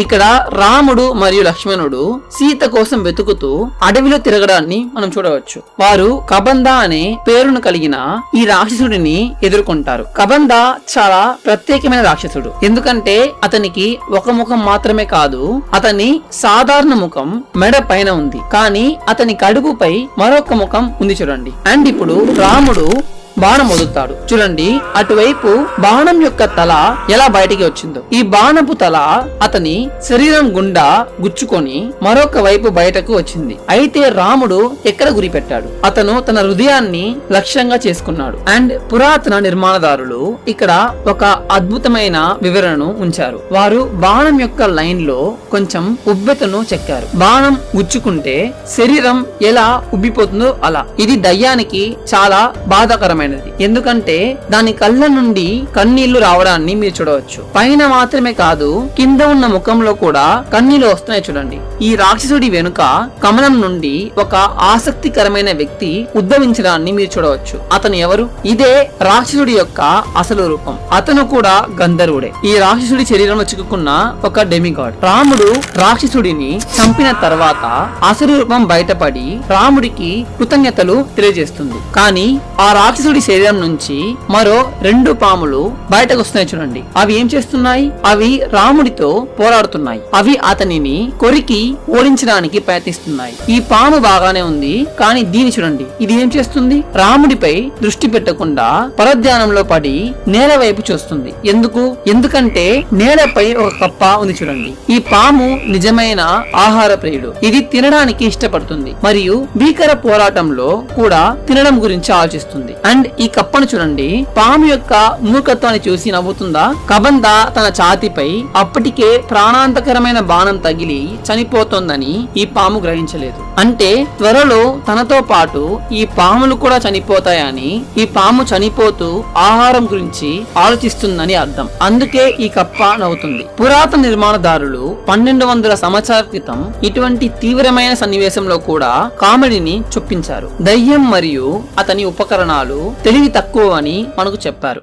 ఇక్కడ రాముడు మరియు లక్ష్మణుడు సీత కోసం వెతుకుతూ అడవిలో తిరగడాన్ని మనం చూడవచ్చు. వారు కబంద అనే పేరును కలిగిన ఈ రాక్షసుడిని ఎదుర్కొంటారు. కబంద చాలా ప్రత్యేకమైన రాక్షసుడు. ఎందుకంటే అతనికి ఒక ముఖం మాత్రమే కాదు అతని సాధారణ ముఖం మెడ పైన ఉంది. కానీ అతని కడుపుపై మరొక ముఖం ఉంది చూడండి. అండ్ ఇప్పుడు రాముడు బాణం వదులుతాడు చూడండి అటువైపు బాణం యొక్క తల ఎలా బయటికి వచ్చిందో. ఈ బాణపు తల అతని శరీరం గుండా గుచ్చుకొని మరొక వైపు బయటకు వచ్చింది. అయితే రాముడు ఎక్కడ గురి పెట్టాడు? అతను తన హృదయాన్ని లక్ష్యంగా చేసుకున్నాడు. అండ్ పురాతన నిర్మాణదారులు ఇక్కడ ఒక అద్భుతమైన వివరణను ఉంచారు. వారు బాణం యొక్క లైన్లో కొంచెం ఉబ్బెతను చెక్కారు. బాణం గుచ్చుకుంటే శరీరం ఎలా ఉబ్బిపోతుందో అలా. ఇది దయ్యానికి చాలా బాధాకరమైన బాధాకరమైనది ఎందుకంటే దాని కళ్ళ నుండి కన్నీళ్ళు రావడాన్ని మీరు చూడవచ్చు. పైన మాత్రమే కాదు కింద ఉన్న ముఖంలో కూడా కన్నీళ్ళు వస్తున్నాయి చూడండి. ఈ రాక్షసుడి వెనుక కమలం నుండి ఒక ఆసక్తికరమైన వ్యక్తి ఉద్భవించడాన్ని మీరు చూడవచ్చు. అతను ఎవరు? ఇదే రాక్షసుడి యొక్క అసలు రూపం. అతను కూడా గంధర్వుడే. ఈ రాక్షసుడి శరీరంలో చిక్కుకున్న ఒక డెమిగాడ్ రాముడు రాక్షసుడిని చంపిన తర్వాత అసలు రూపం బయటపడి రాముడికి కృతజ్ఞతలు తెలియజేస్తుంది. కానీ ఆ రాక్షసుడి శరీరం నుంచి మరో రెండు పాములు బయటకు వస్తున్నాయి చూడండి. అవి ఏం చేస్తున్నాయి? అవి రాముడితో పోరాడుతున్నాయి. అవి అతనిని కొరికి ఓడించడానికి ప్రయత్నిస్తున్నాయి. ఈ పాము బాగానే ఉంది కానీ దీని చూడండి. ఇది ఏం చేస్తుంది? రాముడిపై దృష్టి పెట్టకుండా పరధ్యానంలో పడి నేల వైపు చూస్తుంది. ఎందుకు? ఎందుకంటే నేలపై ఒక కప్ప ఉంది చూడండి. ఈ పాము నిజమైన ఆహార ప్రియుడు. ఇది తినడానికి ఇష్టపడుతుంది. మరియు భీకర పోరాటంలో కూడా తినడం గురించి ఆలోచిస్తుంది. అండ్ ఈ కప్పను చూడండి పాము యొక్క మూర్ఖత్వాన్ని చూసి నవ్వుతుందా? కబంద తన ఛాతిపై అప్పటికే ప్రాణాంతకరమైన బాణం తగిలి చనిపోతోందని ఈ పాము గ్రహించలేదు. అంటే త్వరలో తనతో పాటు ఈ పాములు కూడా చనిపోతాయని ఈ పాము చనిపోతూ ఆహారం గురించి ఆలోచిస్తుందని అర్థం. అందుకే ఈ కప్ప నవ్వుతుంది. పురాతన నిర్మాణదారులు పన్నెండు వందల సంవత్సరాల క్రితం ఇటువంటి తీవ్రమైన సన్నివేశంలో కూడా కామెడీని చొప్పించారు. దయ్యం మరియు అతని ఉపకరణాలు తెలివి తక్కువ అని మనకు చెప్పారు.